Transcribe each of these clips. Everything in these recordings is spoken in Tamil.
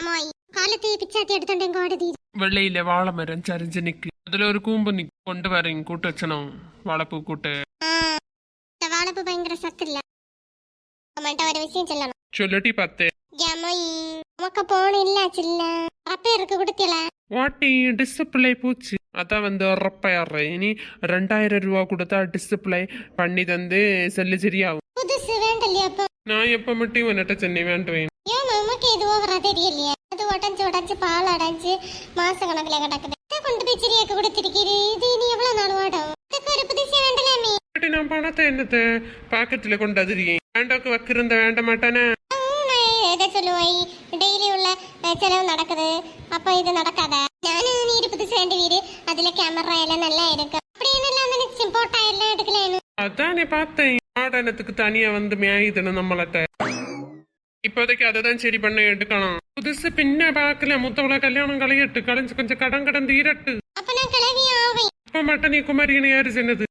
ஆமாய். காலத்தை பிச்சாத்தி எடுத்துட்டு எங்க ஓடுது வெள்ளையில வாழை மரம் சரிஞ்சு நிக்கு. அதுல ஒரு கூம்பு நிக்கு. கொண்டு வரேன் கூட்டு வச்சனும் வாழைப்பூ கூட்டு. இந்த வாழைப்பூ பயங்கர சத்து இல்ல. அம்மாட்ட ஒரு விஷயம் சொல்லணும். சொல்லட்டி பத்து. ஜமோய் உமக்கு போன இல்ல சில்ல. அப்ப இருக்கு கொடுத்தல. வாட்டி டிஸ்பிளே போச்சு. அதான் வந்து உரப்பையாடுற இனி ரெண்டாயிரம் ரூபா கொடுத்தா டிஸ்பிளே பண்ணி தந்து செல்லு சரியாகும். நான் எப்ப மட்டும் உன்னிட்ட சென்னை வேண்டுவேன். ஏன் நமக்கு இது ஓவரா தெரியலையா? அது உடஞ்சு உடஞ்சு பால் அடைஞ்சு மாச கணக்குல கிடக்குது. கொண்டு போய் சிரியாக்கு கொடுத்திருக்கீரு இது இனி எவ்வளவு நாள் ஓடும் இதுக்கு ஒரு புதுசு வேண்டலாமே. நான் பணத்தை என்னத்த பாக்கெட்ல கொண்டு அதிரிக்கேன் வேண்டாக்கு வைக்கிறந்த வேண்ட மாட்டானே. எதை சொல்லுவாய் டெய்லி உள்ள செலவு நடக்குது. அப்ப இது நடக்காத? நானும் நீ புதுசு வேண்டி வீடு. அதுல கேமரா எல்லாம் நல்லா இருக்கு. அப்படின்னு எல்லாம் நினைச்சு போட்டா எல்லாம் எடுக்கலேன்னு அதானே பார்த்தேன். ஆடனத்துக்கு தனியா வந்து மேயுதுன்னு நம்மளட்ட. இப்போதைக்கு அதை தான் சரி பண்ண எடுக்கணும். புதுசு பின்ன பார்க்கல முத்தவள கல்யாணம் களையட்டு களைஞ்சு கொஞ்சம் கடன் கடன் தீரட்டு அப்ப மட்டும் நீ குமரியனை யாரு சொன்னது?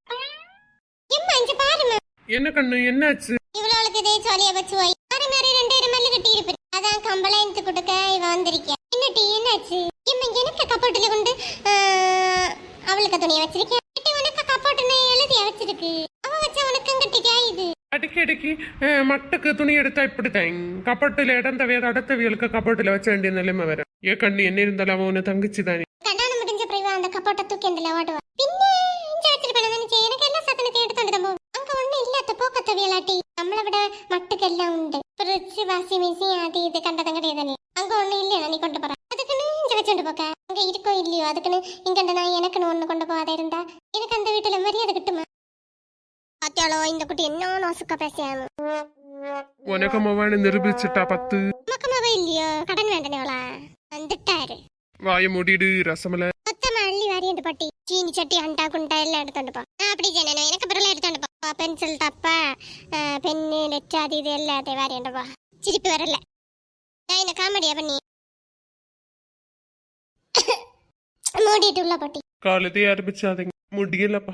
என்ன கண்ணு என்னாச்சு? இவளுக்கு இதே ஜாலியா வச்சு வை. மாறி மாறி ரெண்டாயிரம் மல்லு கட்டி இருப்பேன் அதான் கம்பளைன்ட்டு கொடுக்க இவ வந்திருக்கேன் என்னட்டி என்னாச்சு? எம்மா எனக்கு கப்போட்டுல கொண்டு அவளுக்கு துணியை வச்சிருக்கேன். அந்த ஓடுவா பின்ன இஞ்ச வச்சிருப்பேன் நினைச்சேன் எனக்கு எல்லா சத்தனத்தையும் எடுத்து வந்து போகும் அங்க ஒண்ணு இல்லாத போக்கத்த வியலாட்டி நம்மளை விட மட்டுக்கெல்லாம் உண்டு ஃப்ரிட்ஜ் வாஷிங் மிஷின் அது இது கண்டதும் கிடையாது அங்க ஒண்ணு இல்லையா நீ கொண்டு போற அதுக்குன்னு இஞ்ச வச்சுட்டு போக்க அங்க இருக்கோ இல்லையோ அதுக்குன்னு இங்கண்ட நான் எனக்குன்னு ஒண்ணு கொண்டு போகாத இருந்தா எனக்கு அந்த வீட்டுல மரியாதை கிட்டுமா பாத்தியாளோ இந்த குட்டி என்ன நாசுக்கா பேசியானு உனக்கு மவானு நிரூபிச்சுட்டா பத்து. மக்கமாவா இல்லையோ? கடன் வேண்டனேவளா? வந்துட்டாரு. வாய மூடிடு ரசமல. மொத்தமா அள்ளி வாரியண்டு பட்டி. சீனி சட்டி அண்டா குண்டா எல்லாம் எடுத்துட்டு போ. நான் அப்படி சொன்னேன் எனக்கு பிறகு எடுத்துட்டு போ. பென்சில் டப்பா பென்னு நெட் அது இது எல்லாத்தையும் வாரியண்டு போ. சிரிப்பு வரல. நான் என்ன காமெடியா பண்ணி? மூடிட்டு உள்ள போட்டி. காலத்தையே ஆரம்பிச்சாதீங்க முடியலப்பா.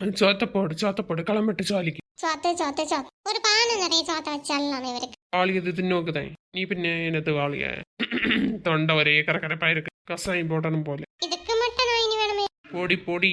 போடு சோத்த போடு கிளம்பிட்டு ஜாலிக்கு சோத்து சோத்து சோத்து ஒரு பானை நிறைய சோத்த வச்சாலும் இவருக்கு வாளியது தின்னோக்குதான் நீ பின்ன என்னது வாளிய தொண்டை ஒரே கரகரப்பா இருக்கு கசாயம் போடணும் போல இதுக்கு மட்டும் நான் இனி வேணுமே பொடி பொடி